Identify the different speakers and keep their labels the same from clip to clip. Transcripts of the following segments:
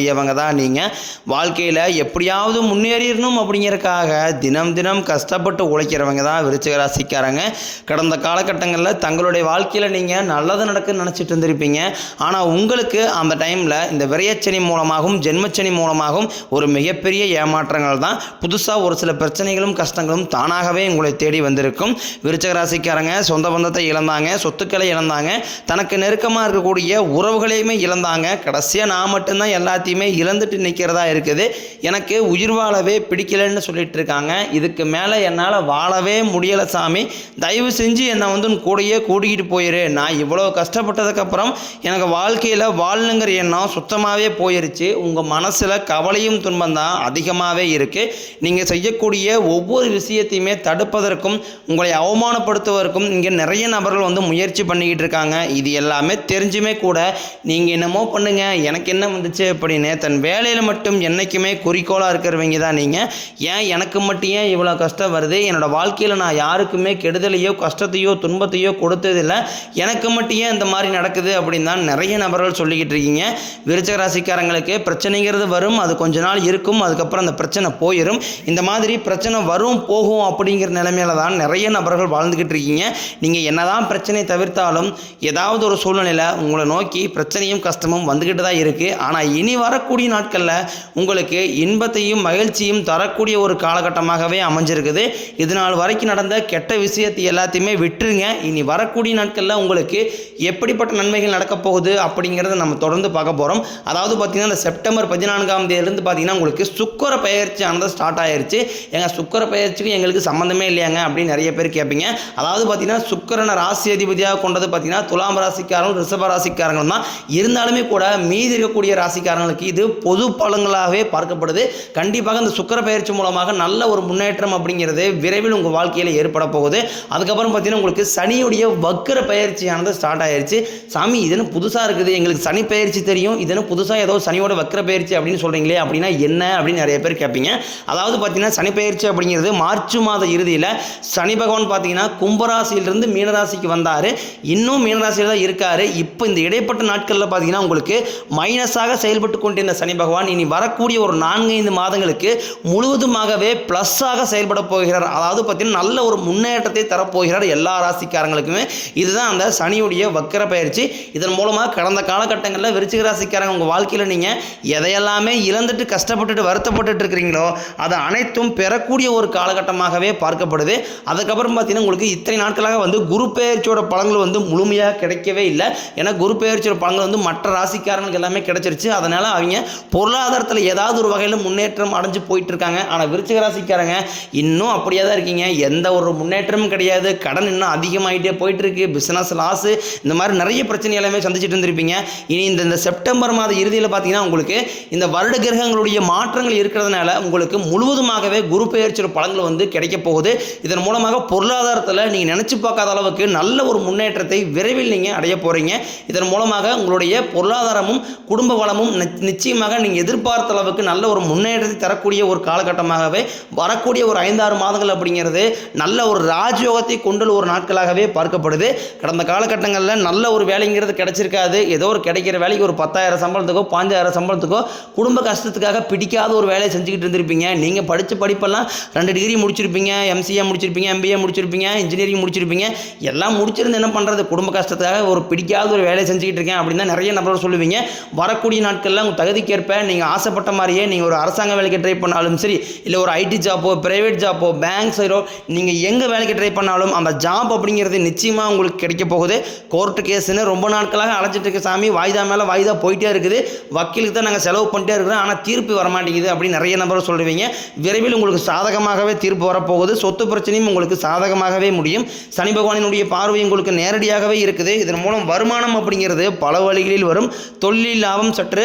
Speaker 1: ஏமாறக்கூடியவங்க தான் நீங்கள் வாழ்க்கையில் எப்படியாவது முன்னேறிடணும் அப்படிங்கிறக்காக தினம் தினம் கஷ்டப்பட்டு உழைக்கிறவங்க தான் விருச்சிக ராசிக்காரங்க. கடந்த காலகட்டங்களில் தங்களுடைய வாழ்க்கையில் நீங்கள் நல்லது நடக்குன்னு நினச்சிட்டு இருந்திருப்பீங்க. ஆனால் உங்களுக்கு அந்த டைமில் இந்த விரையச்சனி மூலமாகவும் ஜென்மச்சனி மூலமாகவும் ஒரு மிகப்பெரிய ஏமாற்றங்கள் தான். புதுசாக ஒரு சில பிரச்சனைகளும் கஷ்டங்களும் தானாகவே உங்களை தேடி வந்திருக்கும். விருச்சக ராசிக்காரங்க சொந்த பந்தத்தை இழந்தாங்க சொத்துக்களை இழந்தாங்க தனக்கு நெருக்கமாக இருக்கக்கூடிய உறவுகளையுமே இழந்தாங்க. கடைசியாக நான் மட்டும்தான் எல்லாத்தையுமே இழந்துட்டு நிற்கிறதா இருக்குது. எனக்கு உயிர் வாழவே பிடிக்கலன்னு சொல்லிட்டு இருக்காங்க இதுக்கு மேலே என்னால் வாழவே முடியலை சாமி. தயவு செஞ்சு என்னை வந்து கூடையே கூடயே கூட்டிகிட்டு போயிரு. நான் இவ்வளோ கஷ்டப்பட்டதுக்கப்புறம் எனக்கு வாழ்க்கையில் வாழணுங்கிற எண்ணம் சுத்தமாகவே போயிருச்சு. உங்கள் மனசில் கவலையும் துன்பம் தான் அதிகமாகவே இருக்குது நீங்கள் செய்யக்கூடிய ஒவ்வொரு விஷயத்தையுமே தடுப்பதற்கும் உங்களை அவமானப்படுத்துவதற்கும் இங்கே நிறைய நபர்கள் வந்து முயற்சி பண்ணிக்கிட்டு இருக்காங்க. இது எல்லாமே தெரிஞ்சுமே கூட நீங்கள் என்னமோ பண்ணுங்கள் எனக்கு என்ன வந்துச்சு அப்படின்னு தன் வேலையில் மட்டும் என்றைக்குமே குறிக்கோளாக இருக்கிறவங்க தான் நீங்கள் ஏன் எனக்கு மட்டும் ஏன் இவ்வளோ கஷ்டம் வருது? என்னோட வாழ்க்கையில் நான் யாருக்குமே கெடுதலையோ கஷ்டத்தையோ துன்பத்தையோ கொடுத்ததில்லை. எனக்கு மட்டும் ஏன் இந்த மாதிரி நடக்குது அப்படின்னு தான் நிறைய நபர்கள் சொல்லிக்கிட்டு இருக்கீங்க. விருச்சக ராசிக்காரங்களுக்கு பிரச்சனைங்கிறது வரும் அது கொஞ்ச நாள் இருக்கும் அதுக்கப்புறம் அந்த பிரச்சனை போயிடும் இந்த மாதிரி பிரச்சனை வரும் போகும் அப்படிங்கிற நிலைமையில தான் நிறைய நபர்கள் வாழ்ந்துக்கிட்டு இருக்கீங்க. நீங்கள் என்னதான் பிரச்சனை தவிர்த்தாலும் ஏதாவது ஒரு சூழ்நிலையில் உங்களை நோக்கி பிரச்சனையும் கஷ்டமும் வந்துக்கிட்டு தான் இருக்குது ஆனால் இனி வரக்கூடிய நாட்களில் உங்களுக்கு இன்பத்தையும் மகிழ்ச்சியும் தரக்கூடிய ஒரு காலகட்டமாகவே அமைஞ்சிருக்குது. இது நாள் வரைக்கும் நடந்த கெட்ட விஷயத்தை எல்லாத்தையுமே விட்டுருங்க. இனி வரக்கூடிய நாட்களில் உங்களுக்கு எப்படிப்பட்ட நன்மைகள் நடக்கப் போகுது அப்படிங்கிறத நம்ம தொடர்ந்து பார்க்க போகிறோம் அதாவது பார்த்திங்கன்னா இந்த செப்டம்பர் பதினான்காம் தேதியிலேருந்து பார்த்தீங்கன்னா உங்களுக்கு சுக்கர பயிற்சி ஆனது ஸ்டார்ட் ஆயிடுச்சு எங்கள் சுக்கர பயிற்சிக்கு எங்களுக்கு சம்மந்தமே இல்லையாங்க அப்படின்னு நிறைய பேர் கேட்பீங்க அதாவது பார்த்தீங்கன்னா சுக்கரனை ராசி அதிபதியாக கொண்டது பார்த்தீங்கன்னா துலாம் ராசிக்காரங்களும் ரிஷப ராசிக்காரங்களும் தான். இருந்தாலுமே கூட மீதி இருக்கக்கூடிய ராசிக்காரங்களுக்கு இது பொது பலங்களாகவே பார்க்கப்படுது. கண்டிப்பாக இந்த சுக்கர பயிற்சி மூலமாக நல்ல ஒரு முன்னேற்றம் அப்படிங்கிறது விரைவில் உங்கள் வாழ்க்கையில் ஏற்பட போகுது. அதுக்கப்புறம் பார்த்தீங்கன்னா உங்களுக்கு சனியுடைய வக்கர பயிற்சியானது ஸ்டார்ட் ஆயிருச்சு. சாமி இதுன்னு புதுசாக இருக்குது? எங்களுக்கு சனி பயிற்சி தெரியும். இதுன்னு புதுசாக ஏதோ சனியோட வக்கர பயிற்சி அப்படின்னு சொல்கிறீங்களே அப்படின்னா என்ன அப்படின்னு நிறைய பேர் கேட்பீங்க. அதாவது பார்த்தீங்கன்னா சனி பயிற்சி அப்படிங்கிறது மார்ச் மாத இறுதியில் சனி பகவான் பார்த்தீங்கன்னா கும்பராசியிலிருந்து மீனராசிக்கு வந்தார். இன்னும் மீனராசியில் தான் இருக்கார். இப்போ இந்த இடைப்பட்ட நாட்களில் பார்த்தீங்கன்னா உங்களுக்கு மைனஸாக செயல்பட்டு கொண்டிருந்த சனி பகவான் இனி வரக்கூடிய ஒரு நான்கைந்து மாதங்களுக்கு முழுவதுமாகவே ப்ளஸ்ஸாக செயல்பட போகிறார். அதாவது பார்த்தீங்கன்னா நல்ல ஒரு முன்னேற்றத்தை தரப்போகிறார் எல்லா ராசிக்காரங்களுக்குமே. இதுதான் அந்த சனியுடைய வக்கர பயிற்சி. இதன் மூலமாக கடந்த காலகட்டங்களில் விருச்சிக ராசிக்காரங்க உங்கள் வாழ்க்கையில் நீங்கள் எதையெல்லாமே இழந்துட்டு கஷ்டப்பட்டுட்டு வருத்தப்பட்டுட்டு இருக்கிறீங்களோ அதை அனைத்தும் பெறக்கூடிய ஒரு காலகட்டமாகவே பார்க்கப்படுது. அதுக்கப்புறம் பார்த்தீங்கன்னா உங்களுக்கு இத்தனை நாட்களாக வந்து குரு பெயர்ச்சியோட பலன்கள் வந்து முழுமையாக கிடைக்கவே இல்லை. ஏன்னா குரு பெயர்ச்சியோட பலன்கள் வந்து மற்ற ராசிக்காரங்களுக்கு எல்லாமே கிடைச்சிருச்சு. அதனால் அவங்க பொருளாதாரத்தில் ஏதாவது ஒரு வகையில் முன்னேற்றம் அடைஞ்சு போயிட்டு இருக்காங்க ஆனால் விருச்சிக ராசிக்காரங்க இன்னும் அப்படியே தான் இருக்கீங்க. எந்த ஒரு முன்னேற்றமும் கிடையாது. கடன் இன்னும் அதிகமாகிட்டே போயிட்டு இருக்கு பிஸ்னஸ் லாஸு இந்த மாதிரி நிறைய பிரச்சனை எல்லாமே சந்திச்சுட்டு இருந்திருப்பீங்க. இனி இந்த இந்த செப்டம்பர் மாத இறுதியில் பார்த்தீங்கன்னா உங்களுக்கு இந்த வருட கிரகங்களுடைய மாற்றங்கள் இருக்கிறதுனால உங்களுக்கு முழுவதுமாகவே குரு பெயர்ச்சியோட பலன்கள் வந்து கிடைக்க போகுது. இதன் மூலமாக பொருளாதாரத்தில் நீங்கள் நினச்சி பார்க்காத அளவுக்கு நல்ல ஒரு முன்னேற்றத்தை விரைவில் நீங்கள் அடைய போகிறீங்க இதன் மூலமாக உங்களுடைய பொருளாதாரமும் குடும்ப வளமும் நிச்சயமாக நீங்கள் எதிர்பார்த்த அளவுக்கு நல்ல ஒரு முன்னேற்றத்தை தரக்கூடிய ஒரு காலகட்டமாகவே வரக்கூடிய ஒரு ஐந்தாறு மாதங்கள் அப்படிங்கிறது நல்ல ஒரு ராஜயோகத்தை கொண்டுள்ள ஒரு நாட்களாகவே பார்க்கப்படுது. கடந்த காலகட்டங்களில் நல்ல ஒரு வேலைங்கிறது கிடைச்சிருக்காது. ஏதோ ஒரு கிடைக்கிற வேலைக்கு ஒரு பத்தாயிரம் சம்பளத்துக்கோ பாஞ்சாயிரம் சம்பளத்துக்கோ குடும்ப கஷ்டத்துக்காக பிடிக்காத ஒரு வேலையை செஞ்சுக்கிட்டு இருந்திருப்பீங்க. நீங்கள் படித்த படிப்பெல்லாம் ரெண்டு டிகிரி முடிச்சிருப்பீங்க எம்சிஏ முடிச்சிருப்பீங்க எம்பிஏ முடிச்சிருப்பீங்க இன்ஜினியரிங் முடிச்சிருப்பீங்க. எல்லாம் முடிச்சிருந்து என்ன பண்ணுறது குடும்ப கஷ்டத்துக்காக ஒரு பிடிக்காத ஒரு வேலையை செஞ்சுக்கிட்டு இருக்கேன் அப்படின்னு தான் நிறைய நபர்கள் சொல்லுவீங்க. வரக்கூடிய நாட்களில் உங்கள் தகுதிக்கேற்ப நீங்கள் ஆசைப்பட்ட மாதிரியே நீங்கள் ஒரு அரசாங்க வேலைக்கு ட்ரை பண்ணாலும் சரி இல்லை ஒரு ஐடி ஜாப்போ ப்ரைவேட் ஜாப்போ பேங்க் சைடோ நீங்கள் எங்கே வேலைக்கு ட்ரை பண்ணாலும் அந்த ஜாப் அப்படிங்கிறது நிச்சயமாக உங்களுக்கு கிடைக்க போகுது. கோர்ட்டு கேஸுன்னு ரொம்ப நாட்களாக அழைச்சிட்டு இருக்க சாமி. வாய்தா மேலே வாய்தா போயிட்டே இருக்குது. வக்கீலுக்கு தான் நாங்கள் செலவு பண்ணிட்டே இருக்கிறோம். ஆனால் தீர்ப்பு வர மாட்டேங்குது அப்படின்னு நிறைய நபர் சொல்லுவீங்க விரைவில் உங்களுக்கு சாதகமாகவே தீர்ப்பு வரப்போகுது. சொத்து பிரச்சனையும் உங்களுக்கு சாதகமாகவே முடியும். சனி பகவானினுடைய பார்வை உங்களுக்கு நேரடியாகவே இருக்குது. இதன் மூலம் வருமானம் அப்படிங்கிறது பல வழிகளில் வரும். தொழில் லாபம் சற்று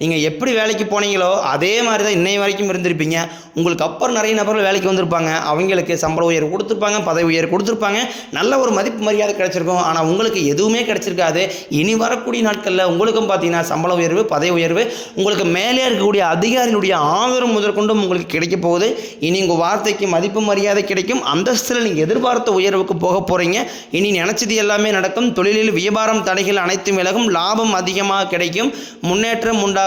Speaker 1: நீங்கள் எப்படி வேலைக்கு போனீங்களோ அதே மாதிரி தான் இன்னை வரைக்கும் இருந்திருப்பீங்க. உங்களுக்கு அப்புறம் நிறைய நபர்கள் வேலைக்கு வந்திருப்பாங்க. அவங்களுக்கு சம்பள உயர்வு கொடுத்துருப்பாங்க பதவி உயர்வு கொடுத்துருப்பாங்க. நல்ல ஒரு மதிப்பு மரியாதை கிடைச்சிருக்கும். ஆனால் உங்களுக்கு எதுவுமே கிடைச்சிருக்காது. இனி வரக்கூடிய நாட்களில் உங்களுக்கும் பார்த்தீங்கன்னா சம்பள உயர்வு பதவி உயர்வு உங்களுக்கு மேலே இருக்கக்கூடிய அதிகாரியினுடைய ஆதரவு முதற்கொண்டும் உங்களுக்கு கிடைக்க போகுது. இனி உங்கள் வார்த்தைக்கு மதிப்பு மரியாதை கிடைக்கும். அந்தஸ்தில் நீங்கள் எதிர்பார்த்த உயர்வுக்கு போக போகிறீங்க இனி நினச்சது எல்லாமே நடக்கும். தொழிலில் வியாபாரம் தடைகள் அனைத்தும் விலகும். லாபம் அதிகமாக கிடைக்கும். முன்னேற்றம் உண்டாகும்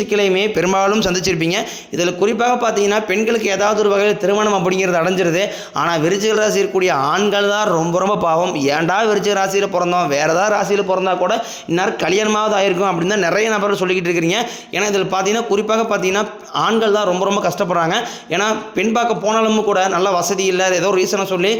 Speaker 1: சிக்கலையுமே பெரும்பாலும் சந்திச்சிருப்பீங்க. இதில் குறிப்பாக பார்த்தீங்கன்னா பெண்களுக்கு ஏதாவது ஒரு வகையில் திருமணம் அப்படிங்கிறது அடைஞ்சிருது. ஆனால் விருச்சிக ராசி இருக்கக்கூடிய ஆண்கள் தான் ரொம்ப ரொம்ப பாவம். ஏன்டா விருச்சிக ராசியில் பிறந்தோம்? வேற ஏதாவது ராசியில் பிறந்தா கூட இந்நேரம் கல்யாணமாவது ஆயிருக்கும் அப்படின்னு தான் நிறைய நபர்கள் சொல்லிக்கிட்டு இருக்கிறீங்க. ஏன்னா இதில் பார்த்தீங்கன்னா குறிப்பாக பார்த்தீங்கன்னா ஆண்கள் தான் ரொம்ப ரொம்ப கஷ்டப்படுறாங்க. ஏன்னா பெண் பார்க்க போனாலும் கூட நல்ல வசதி இல்லை. ஏதோ ரீசனை சொல்லி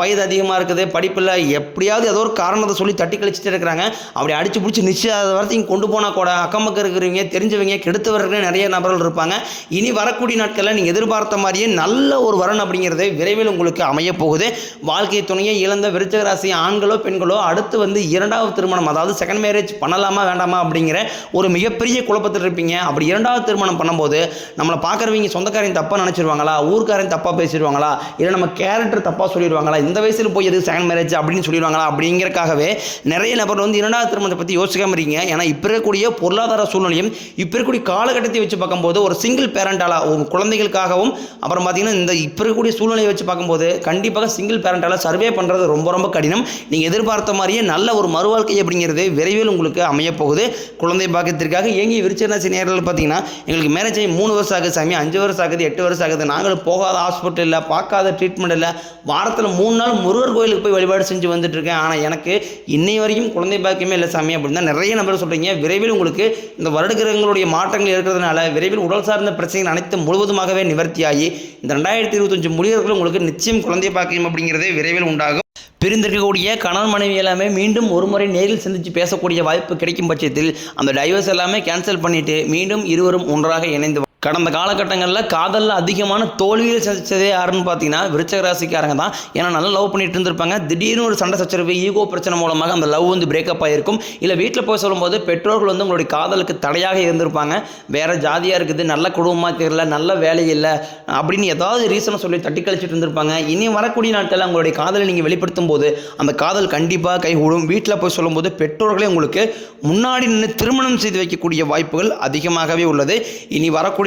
Speaker 1: வயது அதிகமாக இருக்குது படிப்பு இல்லை எப்படியாவது ஏதோ ஒரு காரணத்தை சொல்லி தட்டி கழிச்சிட்டு இருக்கிறாங்க. அப்படி அடிச்சு பிடிச்சி நிச்சயம் வரத்தையும் கொண்டு போனால் கூட அக்கம் பக்கம் இருக்கிறவங்க தெரிஞ்சவங்க கெடுத்தவர்கள் நிறைய நபர்கள் இருப்பாங்க. இனி வரக்கூடிய நாட்களில் நீங்கள் எதிர்பார்த்த மாதிரியே நல்ல ஒரு வரன் அப்படிங்கிறது விரைவில் உங்களுக்கு அமைய போகுது. வாழ்க்கை துணையை இழந்த விருச்சக ராசி ஆண்களோ பெண்களோ அடுத்து வந்து இரண்டாவது திருமணம் அதாவது செகண்ட் மேரேஜ் பண்ணலாமா வேண்டாமா அப்படிங்கிற ஒரு மிகப்பெரிய குழப்பத்தில் இருப்பீங்க. அப்படி இரண்டாவது திருமணம் பண்ணும்போது நம்மளை பார்க்குறவங்க சொந்தக்காரங்க தப்பாக நினச்சிருவாங்களா? ஊர்க்காரன் தப்பாக பேசிடுவாங்களா இல்லை நம்ம கேரக்டர் தப்பாக சொல்லிடுவாங்களா இந்த வயசில் போய் எது செகண்ட் மேரேஜ் அப்படின்னு சொல்லிடுவாங்களா அப்படிங்கிறக்காகவே நிறைய நபர் வந்து இரண்டாவது திருமணத்தை பற்றி யோசிக்காம இருக்கீங்க. ஏன்னா இப்போ இருக்கக்கூடிய பொருளாதார சூழ்நிலையும் இப்போ இருக்கக்கூடிய காலகட்டத்தை வச்சு பார்க்கும்போது ஒரு சிங்கிள் பேரண்டால உங்கள் குழந்தைகளுக்காகவும் அப்புறம் பார்த்தீங்கன்னா இந்த இப்போ இருக்கக்கூடிய சூழ்நிலையை வச்சு பார்க்கும்போது கண்டிப்பாக சிங்கிள் பேரண்டால சர்வே பண்ணுறது ரொம்ப ரொம்ப கடினம். நீங்கள் எதிர்பார்த்த மாதிரியே நல்ல ஒரு மறுவாழ்க்கை அப்படிங்கிறது விரைவில் உங்களுக்கு அமையப்போகுது. குழந்தை பாக்கியத்திற்காக ஏங்கி விருச்சராசி நேரில் பார்த்தீங்கன்னா எங்களுக்கு மேரேஜ் ஆகி மூணு வருஷம் ஆகுது சாமி அஞ்சு வருஷம் ஆகுது எட்டு வருஷம் ஆகுது. நாங்களும் போகாத ஹாஸ்பிட்டல் இல்லை பார்க்காத ட்ரீட்மெண்ட் இல்லை. வாரத்தில் மூணு நாள் முருகர் கோயிலுக்கு போய் வழிபாடு செஞ்சு வந்துட்டு இருக்கேன் ஆனால் எனக்கு இன்னை வரைக்கும் குழந்தை பாக்கியமே இல்லை சாமி அப்படின்னு தான் நிறைய நபர் சொல்கிறீங்க விரைவில் உங்களுக்கு இந்த வருடகிரகங்களுடைய மாற்றங்கள் இருக்கிறதுனால விரைவில் உடல் சார்ந்த பிரச்சனைகள் அனைத்து முழுவதுமாகவே நிவர்த்தியாகி இந்த ரெண்டாயிரத்தி இருபத்தஞ்சு முடியறதுக்குள்ள உங்களுக்கு நிச்சயம் குழந்தை பாக்கியம் அப்படிங்கிறதே விரைவில் உண்டாகும். பிரிந்திருக்கக்கூடிய கணவன் மனைவி எல்லாமே மீண்டும் ஒரு முறை நேரில் சந்தித்து பேசக்கூடிய வாய்ப்பு கிடைக்கும் பட்சத்தில் அந்த டைவர்ஸ் எல்லாமே கேன்சல் பண்ணிட்டு மீண்டும் இருவரும் ஒன்றாக இணைந்து கடந்த காலகட்டங்களில் காதலில் அதிகமான தோல்வியில் சந்தித்ததே யாருன்னு பார்த்தீங்கன்னா விருச்சக ராசிக்காரங்க தான். ஏன்னா நல்லா லவ் பண்ணிட்டு இருந்திருப்பாங்க. திடீர்னு ஒரு சண்டை சச்சரவு ஈகோ பிரச்சனை மூலமாக அந்த லவ் வந்து பிரேக்கப் ஆகிருக்கும் இல்லை வீட்டில் போய் சொல்லும்போது பெற்றோர்கள் வந்து உங்களுடைய காதலுக்கு தடையாக இருந்திருப்பாங்க. வேற ஜாதியாக இருக்குது நல்ல குடும்பமாக தெரியல நல்ல வேலை இல்லை அப்படின்னு ஏதாவது ரீசனை சொல்லி தட்டி கழிச்சிட்டு இருந்திருப்பாங்க. இனி வரக்கூடிய நாட்களில் உங்களுடைய காதலை நீங்கள் வெளிப்படுத்தும் போது அந்த காதல் கண்டிப்பாக கைகூடும். வீட்டில் போய் சொல்லும்போது பெற்றோர்களே உங்களுக்கு முன்னாடி நின்று திருமணம் செய்து வைக்கக்கூடிய வாய்ப்புகள் அதிகமாகவே உள்ளது. இனி வரக்கூடிய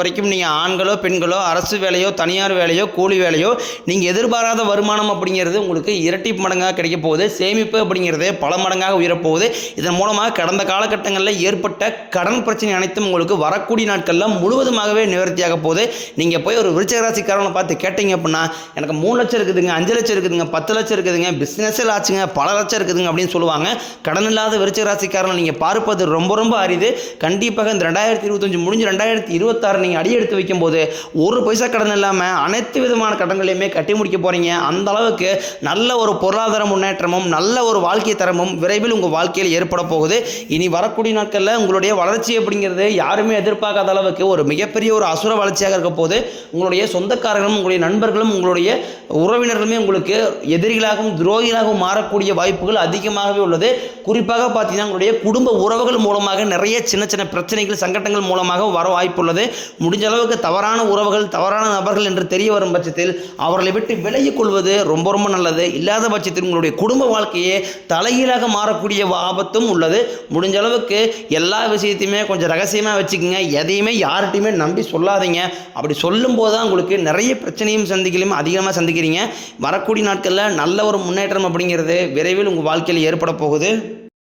Speaker 1: வரைக்கும் நீங்கள் ஆண்களோ பெண்களோ அரசு வேலையோ தனியார் வேலையோ கூலி வேலையோ நீங்கள் எதிர்பாராத வருமானம் அப்படிங்கிறது உங்களுக்கு இரட்டி மடங்காக கிடைக்க போகுது. சேமிப்பு அப்படிங்கிறது பல மடங்காக உயரப்போகுது இதன் மூலமாக கடந்த காலகட்டங்களில் ஏற்பட்ட கடன் பிரச்சனை அனைத்தும் உங்களுக்கு வரக்கூடிய நாட்களில் முழுவதுமாகவே நிவர்த்தியாக போகுது. நீங்கள் போய் ஒரு விருச்சகராசிக்காரனை பார்த்து கேட்டீங்க அப்படின்னா எனக்கு மூணு லட்சம் இருக்குதுங்க அஞ்சு லட்சம் இருக்குதுங்க பத்து லட்சம் இருக்குதுங்க பிஸ்னஸில் ஆச்சுங்க பல லட்சம் இருக்குதுங்க அப்படின்னு சொல்லுவாங்க. கடன் இல்லாத விருச்சகராசிக்காரனை நீங்கள் பார்ப்பது ரொம்ப ரொம்ப அரிது. கண்டிப்பாக இந்த ரெண்டாயிரத்தி இருபத்தஞ்சு முடிஞ்சு ரெண்டாயிரத்தி இருபத்தாறு நீங்கள் அடி எடுத்து வைக்கும்போது ஒரு பைசா கடன் இல்லாமல் அனைத்து விதமான கடன்களையுமே கட்டி முடிக்க போகிறீங்க அந்த அளவுக்கு நல்ல ஒரு பொருளாதார முன்னேற்றமும் நல்ல ஒரு வாழ்க்கை தரமும் விரைவில் உங்கள் வாழ்க்கையில் ஏற்பட போகுது. இனி வரக்கூடிய நாட்களில் உங்களுடைய வளர்ச்சி அப்படிங்கிறது யாருமே எதிர்பார்க்காத அளவுக்கு ஒரு மிகப்பெரிய ஒரு அசுர வளர்ச்சியாக இருக்க போது உங்களுடைய சொந்தக்காரர்களும் உங்களுடைய நண்பர்களும் உங்களுடைய உறவினர்களுமே உங்களுக்கு எதிரிகளாகவும் துரோகிகளாகவும் மாறக்கூடிய வாய்ப்புகள் அதிகமாகவே உள்ளது. குறிப்பாக பார்த்தீங்கன்னா உங்களுடைய குடும்ப உறவுகள் மூலமாக நிறைய சின்ன சின்ன பிரச்சனைகள் சங்கடங்கள் மூலமாக வர வாய்ப்புள்ளது முடிஞ்ச அளவுக்கு தவறான உறவுகள் தவறான நபர்கள் என்று தெரிய வரும் பட்சத்தில் அவர்களை விட்டு விலகிக் கொள்வது ரொம்ப ரொம்ப நல்லது. இல்லாத பட்சத்தில் உங்களுடைய குடும்ப வாழ்க்கையே தலைகீழாக மாறக்கூடிய ஆபத்தும் உள்ளது. முடிஞ்ச அளவுக்கு எல்லா விஷயத்தையுமே கொஞ்சம் ரகசியமாக வச்சுக்கோங்க. எதையுமே யார்கிட்டையுமே நம்பி சொல்லாதீங்க. அப்படி சொல்லும்போது தான் உங்களுக்கு நிறைய பிரச்சனையும் சந்திக்கலையும் அதிகமாக சந்திக்கிறீங்க. வரக்கூடிய நாட்களில் நல்ல ஒரு முன்னேற்றம் அப்படிங்கிறது விரைவில் உங்கள் வாழ்க்கையில் ஏற்பட போகுது.